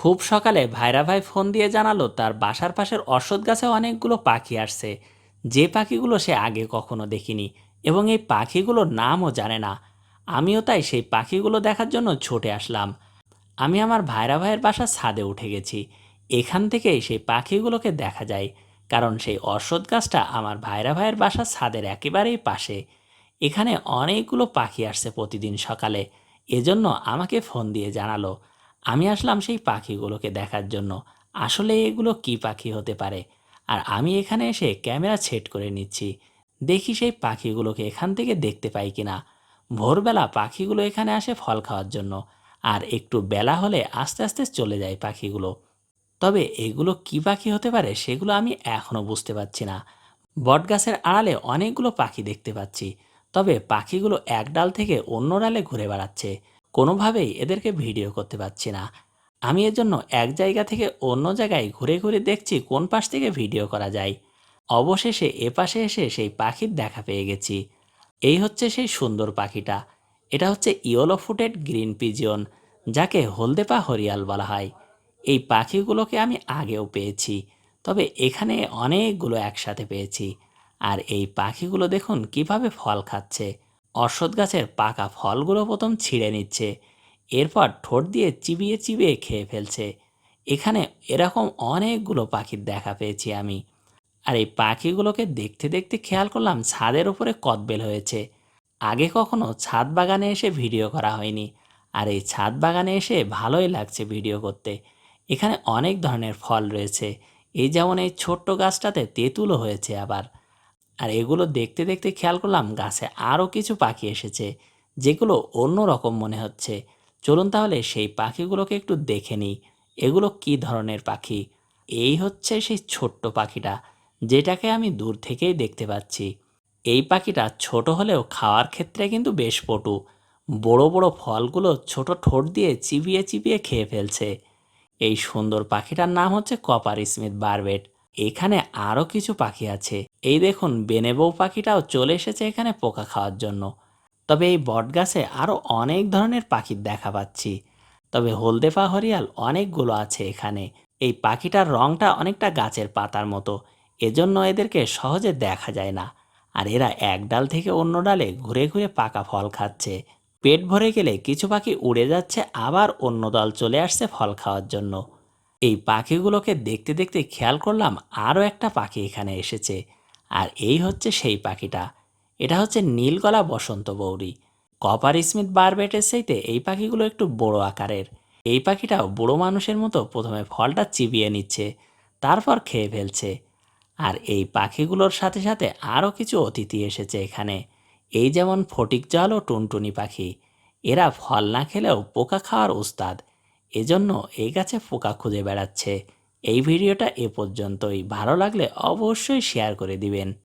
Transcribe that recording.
খুব সকালে ভাইরা ভাই ফোন দিয়ে জানালো, তার বাসার পাশের অশ্বত্থ গাছে অনেকগুলো পাখি আসছে। যে পাখিগুলো সে আগে কখনো দেখিনি এবং এই পাখিগুলোর নামও জানে না। আমিও তাই সেই পাখিগুলো দেখার জন্য ছুটে আসলাম। আমি আমার ভাইরা ভাইয়ের বাসার ছাদে উঠে গেছি। এখান থেকেই সেই পাখিগুলোকে দেখা যায়, কারণ সেই অশ্বত্থ গাছটা আমার ভাইরা ভাইয়ের বাসার ছাদের একেবারেই পাশে। এখানে অনেকগুলো পাখি আসছে প্রতিদিন সকালে। এজন্য আমাকে ফোন দিয়ে জানালো আমি আসলাম সেই পাখিগুলোকে দেখার জন্য। আসলে এগুলো কি পাখি হতে পারে? আর আমি এখানে এসে ক্যামেরা সেট করে নিচ্ছি। দেখি সেই পাখিগুলোকে এখান থেকে দেখতে পাই কিনা। ভোরবেলা পাখিগুলো এখানে আসে ফল খাওয়ার জন্য। আর একটু বেলা হলে আস্তে আস্তে চলে যায় পাখিগুলো। তবে এগুলো কি পাখি হতে পারে সেগুলো আমি এখনও বুঝতে পারছি না। বটগাছের আড়ালে অনেকগুলো পাখি দেখতে পাচ্ছি। তবে পাখিগুলো এক ডাল থেকে অন্য ডালে ঘুরে বেড়াচ্ছে। কোনোভাবেই এদেরকে ভিডিও করতে পারছি না। আমি এর জন্য এক জায়গা থেকে অন্য জায়গায় ঘুরে ঘুরে দেখছি কোন পাশ থেকে ভিডিও করা যায়। অবশেষে এ পাশে এসে সেই পাখির দেখা পেয়ে গেছি। এই হচ্ছে সেই সুন্দর পাখিটা। এটা হচ্ছে ইয়েলো ফুটেড গ্রিন পিজিয়ন, যাকে হলদেপা হরিয়াল বলা হয়। এই পাখিগুলোকে আমি আগেও পেয়েছি, তবে এখানে অনেকগুলো একসাথে পেয়েছি। আর এই পাখিগুলো দেখুন কীভাবে ফল খাচ্ছে। অশ্বত্থ গাছের পাকা ফলগুলো প্রথম ছিঁড়ে নিচ্ছে, এরপর ঠোঁট দিয়ে চিবিয়ে চিবিয়ে খেয়ে ফেলছে। এখানে এরকম অনেকগুলো পাখির দেখা পেয়েছি আমি। আর এই পাখিগুলোকে দেখতে দেখতে খেয়াল করলাম ছাদের উপরে কদবেল হয়েছে। আগে কখনো ছাদ বাগানে এসে ভিডিও করা হয়নি, আর এই ছাদ বাগানে এসে ভালোই লাগছে ভিডিও করতে। এখানে অনেক ধরনের ফল রয়েছে, এই যেমন এই ছোট্ট গাছটাতে তেঁতুলও হয়েছে আবার। আর এগুলো দেখতে দেখতে খেয়াল করলাম গাছে আরও কিছু পাখি এসেছে, যেগুলো অন্য রকম মনে হচ্ছে। চলুন তাহলে সেই পাখিগুলোকে একটু দেখে নিই, এগুলো কি ধরনের পাখি? এই হচ্ছে সেই ছোট্ট পাখিটা, যেটাকে আমি দূর থেকেই দেখতে পাচ্ছি। এই পাখিটা ছোট হলেও খাওয়ার ক্ষেত্রে কিন্তু বেশ পটু, বড় বড় ফলগুলো ছোট ঠোঁট দিয়ে চিবিয়ে চিবিয়ে খেয়ে ফেলছে। এই সুন্দর পাখিটার নাম হচ্ছে কপার স্মিথ বারবেট এখানে আরও কিছু পাখি আছে। এই দেখুন বেনেবৌ পাখিটাও চলে এসেছে এখানে পোকা খাওয়ার জন্য। তবে এই বটগাছে আরও অনেক ধরনের পাখির দেখা পাচ্ছি। তবে হলদে হরিয়াল অনেকগুলো আছে এখানে। এই পাখিটার রঙটা অনেকটা গাছের পাতার মতো। এজন্য এদেরকে সহজে দেখা যায় না। আর এরা এক ডাল থেকে অন্য ডালে ঘুরে ঘুরে পাকা ফল খাচ্ছে। পেট ভরে গেলে কিছু পাখি উড়ে যাচ্ছে, আবার অন্য দল চলে আসছে ফল খাওয়ার জন্য। এই পাখিগুলোকে দেখতে দেখতে খেয়াল করলাম আরও একটা পাখি এখানে এসেছে। আর এই হচ্ছে সেই পাখিটা। এটা হচ্ছে নীলগলা বসন্ত বৌরি। কপার স্মিথ বারবেটের সেইতে এই পাখিগুলো একটু বড় আকারের। এই পাখিটাও বুড়ো মানুষের মতো প্রথমে ফলটা চিবিয়ে নিচ্ছে, তারপর খেয়ে ফেলছে। আর এই পাখিগুলোর সাথে সাথে আরও কিছু অতিথি এসেছে এখানে। এই যেমন ফটিক জল ও টুনটুনি পাখি। এরা ফল না খেলেও পোকা খাওয়ার উস্তাদ এজন্য এই গাছে পোকা খুঁজে বেড়াচ্ছে। এই ভিডিওটা এ পর্যন্তই। ভালো লাগলে অবশ্যই শেয়ার করে দিবেন।